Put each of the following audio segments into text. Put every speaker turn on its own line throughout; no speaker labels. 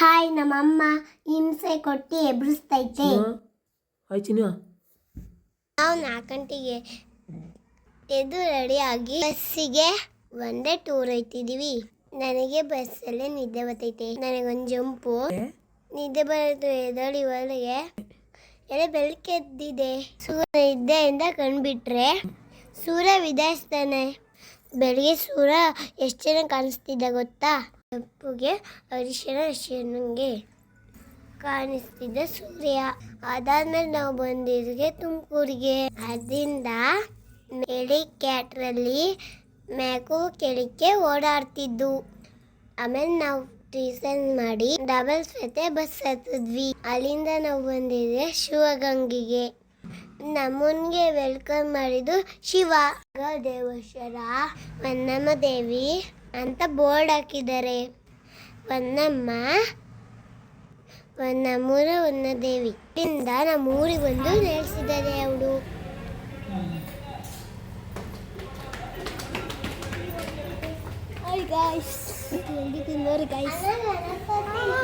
Hi ನಮ್ಮಮ್ಮ ಹಿಂಸೆ ಕೊಟ್ಟು ಎಬ್ರಿಸ್ತೈತೆ.
ಹಾಯ್ ಚಿನ್ನ.
ನಾವು ನಾಲ್ಕು ಗಂಟೆಗೆ ಎದ್ದು ರೆಡಿಯಾಗಿ ಬಸ್ಸಿಗೆ ಒಂದೇ ಟೂರ್ ಹೋಯ್ತಿದ್ದೀವಿ ನನಗೆ ಬಸ್ಸಲ್ಲೇ ನಿದ್ದೆ ಬರ್ತೈತೆ. ನನಗೊಂದು ಜಂಪು. ನಿದ್ದೆ ಬರೋದು ಎದಳಿ ಒಳಗೆ. ಎಲೆ ಬೆಳಕೆ ಎದ್ದಿದೆ ಸೂರ್ಯ ನಿದ್ದೆಯಿಂದ ಕಣ್ಬಿಟ್ರೆ ಸೂರ್ಯ ವಿದಾಯಿಸ್ತಾನೆ. ಬೆಳಿಗ್ಗೆ ಸೂರ ಎಷ್ಟು ಚೆನ್ನಾಗಿ ಕಾಣಿಸ್ತಿದ್ದ ಗೊತ್ತಾ? ಕಪ್ಪುಗೆ ಅರಿಶಿನ ಅರಿಶಿಣಂಗೆ ಕಾಣಿಸ್ತಿದ್ದ ಸೂರ್ಯ ಅದಾದ್ಮೇಲೆ ನಾವು ಬಂದಿದ್ಗೆ ತುಮಕೂರಿಗೆ. ಅದರಿಂದ ಹೆಲಿಕ್ಯಾಟ್ರಲ್ಲಿ ಮ್ಯಾಕು ಕೆಳಕ್ಕೆ ಓಡಾಡ್ತಿದ್ದು. ಆಮೇಲೆ ನಾವು ಟ್ಯೂಷನ್ ಮಾಡಿ ಡಬಲ್ ಜೊತೆ ಬಸ್ ಹತ್ತಿದ್ವಿ. ಅಲ್ಲಿಂದ ನಾವು ಬಂದಿದ್ದೆ ಶಿವಗಂಗೆಗೆ. ನಮ್ಮನ್ಗೆ ವೆಲ್ಕಮ್ ಮಾಡಿದ್ದು ಶಿವ. ದೇವೇಶ್ವರ ವನ್ನಮ್ಮ ದೇವಿ. ಅಂತ ಬೋರ್ಡ್ ಹಾಕಿದ್ದಾರೆ. ವನ್ನಮ್ಮ ನಮ್ಮೂರ ಒಂದು ದೇವಿ ಇಂದ ನಮ್ಮೂರಿಗೆ ಬಂದು ನೆಲೆಸಿದ್ದಾರೆ ಅವಳು. ನೋಡಿ guys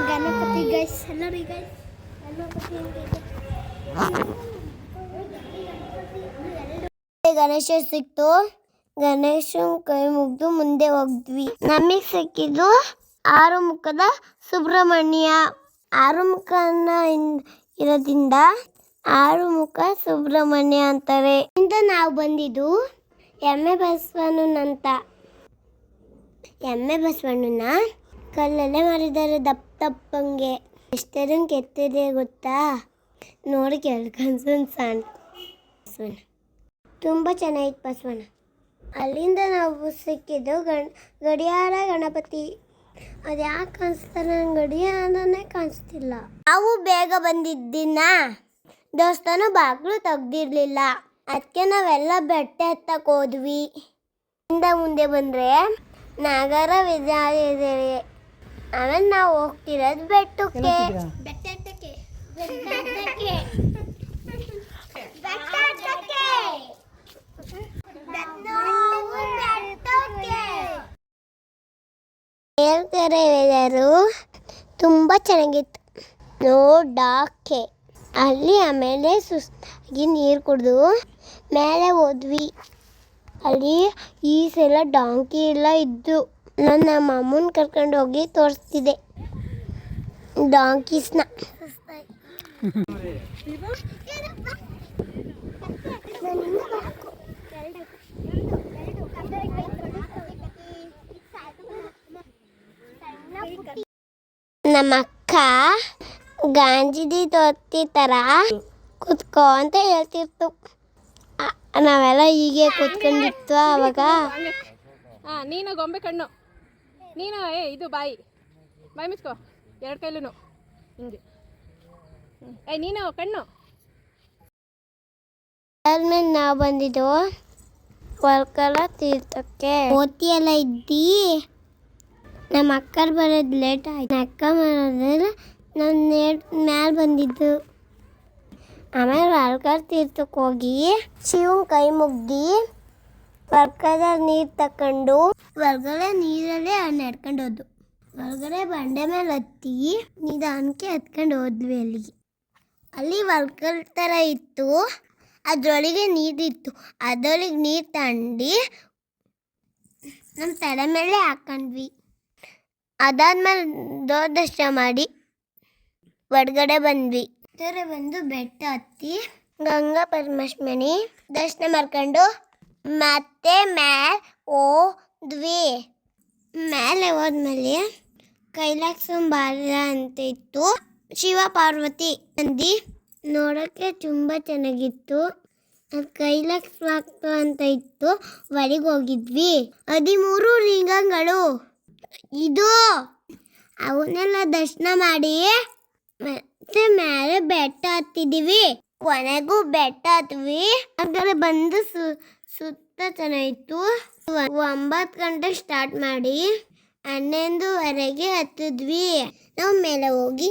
Ganapati guys guys Ganesha ಸಿಕ್ತು. ಗಣೇಶನ್ ಕೈ ಮುಗ್ದು ಮುಂದೆ ಹೋಗ್ದ್ವಿ. ನಮಗೆ ಸಿಕ್ಕಿದ್ದು ಆರು ಮುಖದ ಸುಬ್ರಹ್ಮಣ್ಯ. ಆರು ಮುಖನ ಇರೋದ್ರಿಂದ ಆರು ಮುಖ ಸುಬ್ರಹ್ಮಣ್ಯ ಅಂತಾರೆ. ಇಂದ ನಾವು ಬಂದಿದ್ದು ಎಮ್ಮೆ ಬಸವಣ್ಣನಂತ. ಎಮ್ಮೆ ಬಸವಣ್ಣನ ಕಲ್ಲಲ್ಲೇ ಮಾಡಿದ್ದಾರೆ ದಪ್ಪ ದಪ್ಪಂಗೆ. ಎಷ್ಟರ ಕೆತ್ತಿದೆ ಗೊತ್ತಾ? ನೋಡಿ ಕೇಳ್ಕೊಂಡ್ ಸಣ್ಣ ಬಸವಣ್ಣ. ತುಂಬ ಚೆನ್ನಾಗಿತ್ತು ಬಸವಣ್ಣ. ಅಲ್ಲಿಂದ ನಾವು ಸಿಕ್ಕಿದ್ದು ಗಣ ಗಡಿಯಾರ ಗಣಪತಿ. ಅದು ಯಾಕೆ ಕಾಣಿಸ್ತಾರೆ ನಂಗೆ ಗಡಿಯಾರನೇ ಕಾಣಿಸ್ತಿಲ್ಲ. ನಾವು ಬೇಗ ಬಂದಿದ್ದಿನ? ದೇವಸ್ಥಾನ ಬಾಗಿಲು ತೆಗ್ದಿರ್ಲಿಲ್ಲ. ಅದಕ್ಕೆ ನಾವೆಲ್ಲ ಬೆಟ್ಟೆ ಹತ್ತಕ್ಕೆ ಹೋದ್ವಿ. ಇಂದ ಮುಂದೆ ಬಂದರೆ ನಾಗರ ವಿದ್ಯಾಲಯ ಆಮೇಲೆ ನಾವು ಹೋಗ್ತಿರೋದು ಬೆಟ್ಟಕ್ಕೆ. ಬೆಟ್ಟ ಹತ್ತಕ್ಕೆ ಬೆಟ್ಟ ಹತ್ತಕ್ಕೆ ಬೆಟ್ಟ ಹತ್ತಕ್ಕೆ ಹೇಳ್ತಾರೆ ವೆದರು ತುಂಬ ಚೆನ್ನಾಗಿತ್ತು. ನೋಡಕ್ಕೆ ಅಲ್ಲಿ ಆಮೇಲೆ ಸುಸ್ತಾಗಿ ನೀರು ಕುಡಿದು ಮೇಲೆ ಹೋದ್ವಿ. ಅಲ್ಲಿ ಈ ಸಲ ಡಾಂಕಿ ಎಲ್ಲ ಇದ್ದು ನಾನು ನಮ್ಮ ಅಮ್ಮನ ಕರ್ಕೊಂಡು ಹೋಗಿ ತೋರಿಸ್ತಿದ್ದೆ ಡಾಂಕೀಸ್ನ ನಮ್ಮ ಅಕ್ಕ ಗಾಂಜಿದಿ ತೊತ್ತಿ ಥರ ಕುತ್ಕೋ ಅಂತ ಹೇಳ್ತಿರ್ತು. ನಾವೆಲ್ಲ ಹೀಗೆ ಕುತ್ಕೊಂಡಿತ್ತು ಅವಾಗ?
ಹಾಂ ನೀನು ಗೊಂಬೆ ಕಣ್ಣು. ನೀನು ಏ ಇದು ಬಾಯಿ. ಬಾಯಿ ಮುಚ್ಕೋ. ಎರಡು ಕೈಲೂ ಹಿಂಗೆ. ಏ ನೀನು ಕಣ್ಣು.
ಮೇಲೆ ನಾವು ಬಂದಿದ್ದು ವರ್ಕಲ ತೀರ್ಥಕ್ಕೆ. ಓತಿ ಎಲ್ಲ ಇದ್ದಿ? ನಮ್ಮ ಅಕ್ಕರ್ ಬರೋದು ಲೇಟ್ ಆಯ್ತು. ಅಕ್ಕ ಬರೋದ್ರೆ ನಾನು ನೇಟ್ ಮ್ಯಾಲೆ ಬಂದಿದ್ದು. ಆಮೇಲೆ ವರ್ಕರ್ ತೀರ್ಥಕ್ಕೆ ಹೋಗಿ ಶಿವನ್ ಕೈ ಮುಗ್ದು ವರ್ಕದ ನೀರು ತಕೊಂಡು ಹೊರ್ಗಡೆ ನೀರಲ್ಲೇ ನಡ್ಕೊಂಡು ಹೋದ್ವು ಹೊರಗಡೆ ಬಂಡೆ ಮೇಲೆ ಹತ್ತಿ ನಿಧಾನಕ್ಕೆ ಹತ್ಕೊಂಡು ಹೋದ್ವಿ ಅಲ್ಲಿಗೆ. ಅಲ್ಲಿ ವರ್ಕರ್ ಥರ ಇತ್ತು. ಅದರೊಳಗೆ ನೀರಿತ್ತು. ಅದರೊಳಗೆ ನೀರು ತಂಡಿ ನಮ್ಮ ತಲೆ ಮೇಲೆ ಹಾಕೊಂಡ್ವಿ. ಅದಾದ್ಮೇಲೆ ದರ್ಶನ ಮಾಡಿ ಹೊರ್ಗಡೆ ಬಂದ್ವಿ. ತರ ಬಂದು ಬೆಟ್ಟ ಹತ್ತಿ. ಗಂಗಾ ಪರಮೇಶ್ವರಿ ದರ್ಶನ ಮಾಡ್ಕೊಂಡು ಮತ್ತೆ ಮ್ಯಾಲ್ ಹೋದ್ವಿ. ಮೇಲೆ ಹೋದ್ಮೇಲೆ ಕೈಲಾಸ ಬಾರ ಅಂತ ಇತ್ತು. ಶಿವ ಪಾರ್ವತಿ ನಂದಿ ನೋಡೋಕ್ಕೆ ತುಂಬ ಚೆನ್ನಾಗಿತ್ತು. ಅದು ಕೈಲಾಸ ಅಂತ ಇತ್ತು. ಹೊರಗೆ ಹೋಗಿದ್ವಿ. ಹದಿಮೂರು ಲಿಂಗಗಳು. ಇದು ಅವನ್ನೆಲ್ಲ ದರ್ಶನ ಮಾಡಿ ಮತ್ತೆ ಮೇಲೆ ಬೆಟ್ಟ ಹತ್ತಿದೀವಿ. ಕೊನೆಗೂ ಬೆಟ್ಟ ಹತ್ವಿ. ಅದರ ಬಂದು ಸುತ್ತ ಚೆನ್ನಾಗಿತ್ತು ಒಂಬತ್ತು ಗಂಟೆ ಸ್ಟಾರ್ಟ್ ಮಾಡಿ ಹನ್ನೊಂದುವರೆಗೆ ಹತ್ತಿದ್ವಿ. ನಾವು ಮೇಲೆ ಹೋಗಿ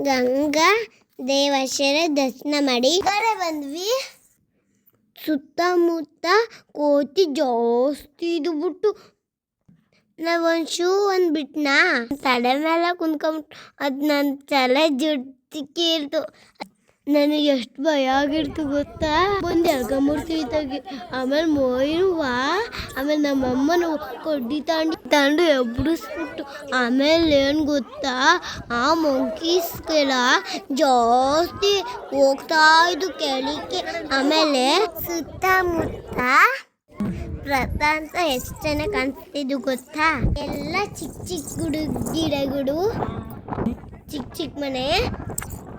ಗಂಗಾ ದೇವಶರ ದರ್ಶನ ಮಾಡಿ. ಕಡೆ ಬಂದ್ವಿ. ಸುತ್ತಮುತ್ತ ಕೋತಿ ಜಾಸ್ತಿ ಇದ್ಬಿಟ್ಟು ನಾ ಒಂದು ಶೂ ಒಂದು ಬಿಟ್ನಾ? ತಲೆ ಮೇಲೆ ಕುಂತ್ಕೊಂಬಿಟ್ಟು ಅದು ನನ್ನ ತಲೆ ಜುಟ್ಟಿಕ್ಕಿರ್ತು ನನಗೆ ಎಷ್ಟು ಭಯ ಆಗಿರ್ತು ಗೊತ್ತಾ? ಒಂದು ಎಳ್ಕೊಂಬಿಡ್ತೀವಿ ತಗಿ, ಆಮೇಲೆ ಮೊಯ್ನುವಾ ಆಮೇಲೆ ನಮ್ಮ ಅಮ್ಮನ ಕೊಡ್ಡಿ ತಾಂಡಿ ತಾಂಡು ಎಬ್ಬಿಡಿಸ್ಬಿಟ್ಟು ಆಮೇಲೆ ಏನು ಗೊತ್ತಾ? ಆ ಮಂಕೀಸ್ಗೆಲ್ಲ ಜಾಸ್ತಿ ಹೋಗ್ತಾ ಇದ್ದು ಕೆಳಕ್ಕೆ. ಆಮೇಲೆ ಸುತ್ತಮುತ್ತ ಅಂತ ಎಷ್ಟು ಚೆನ್ನಾಗಿ ಕಾಣಿಸ್ತಿದ್ದು ಗೊತ್ತಾ? ಎಲ್ಲ ಚಿಕ್ಕ ಚಿಕ್ಕ ಗುಡು ಗಿಡಗಳು. ಚಿಕ್ಕ ಚಿಕ್ಕ ಮನೆ.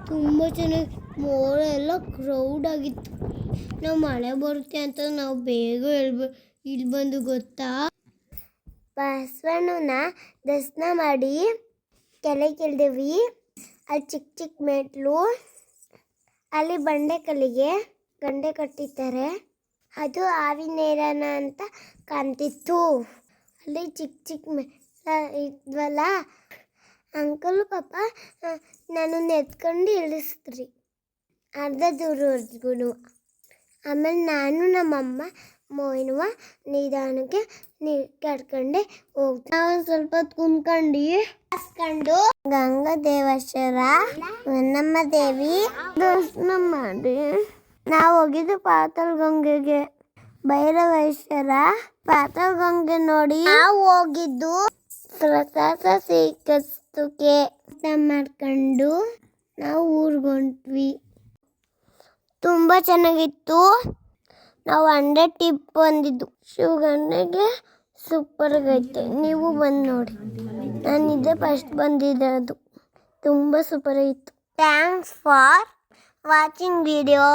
ತುಂಬ ಚೆನ್ನಾಗಿ ಮೋಡ ಎಲ್ಲ ಕ್ರೌಡ್ ಆಗಿತ್ತು. ನಾವು ಮಳೆ ಬರುತ್ತೆ ಅಂತ ನಾವು ಬೇಗ ಹೇಳ್ಬ ಇಲ್ಲಿ ಬಂದು ಗೊತ್ತಾ? ಬಸವಣ್ಣನ ದರ್ಶನ ಮಾಡಿ ಕೆಳಗೆ ಇಳ್ದೇವಿ ಅಲ್ಲಿ ಚಿಕ್ಕ ಚಿಕ್ಕ ಮೆಟ್ಲು. ಅಲ್ಲಿ ಬಂಡೆ ಕಲ್ಲಿಗೆ ಗಂಡೆ ಕಟ್ಟಿದ್ದಾರೆ ಅದು ಆವಿನೇರನ ಅಂತ ಕಾಣ್ತಿತ್ತು. ಅಲ್ಲಿ ಚಿಕ್ಕ ಚಿಕ್ಕ ಮೆ ಇದ್ವಲ್ಲ? ಅಂಕಲ್ ಪಾಪ ನಾನು ನೆತ್ಕೊಂಡು ಇಳಿಸಿದ್ರಿ ಅರ್ಧ ದೂರವರೆಗೂ ಆಮೇಲೆ ನಾನು ನಮ್ಮಮ್ಮ ಮೋಯ್ನುವ ನಿಧಾನಕ್ಕೆ ನೀ ಕಟ್ಕೊಂಡೆ ಹೋಗ್ತಾ. ಸ್ವಲ್ಪ ಹೊತ್ತು ಕುಂತ್ಕೊಂಡು ಹಾಸ್ಕೊಂಡು. ಗಂಗಾ ದೇವಶ್ವರ ನಮ್ಮ ದೇವಿ, ದರ್ಶನ ಮಾಡಿ. ನಾವು ಹೋಗಿದ್ದು ಪಾತಾಲ್ ಗಂಗೆಗೆ ಭೈರವೇಶ್ವರ ಪಾತಲ್ ಗಂಗೆ ನೋಡಿ. ನಾವು ಹೋಗಿದ್ದು ಪ್ರಸಾದ ಊಟ ಮಾಡ್ಕೊಂಡು ನಾವು ಊರ್ಗೊಂಡ್ವಿ ತುಂಬ ಚೆನ್ನಾಗಿತ್ತು. ನಾವು ಹಂಡ್ರೆಡ್ ಟಿಪ್ ಬಂದಿದ್ದು. ಶಿವಗಂಗೆಗೆ ಸೂಪರ್ ಆಗೈತೆ ನೀವು ಬಂದು ನೋಡಿ. ನಾನು ಇದೇ ಫಸ್ಟ್ ಅದು ತುಂಬ ಸೂಪರ್ ಇತ್ತು ಥ್ಯಾಂಕ್ಸ್ ಫಾರ್ ವಾಚಿಂಗ್ ವಿಡಿಯೋ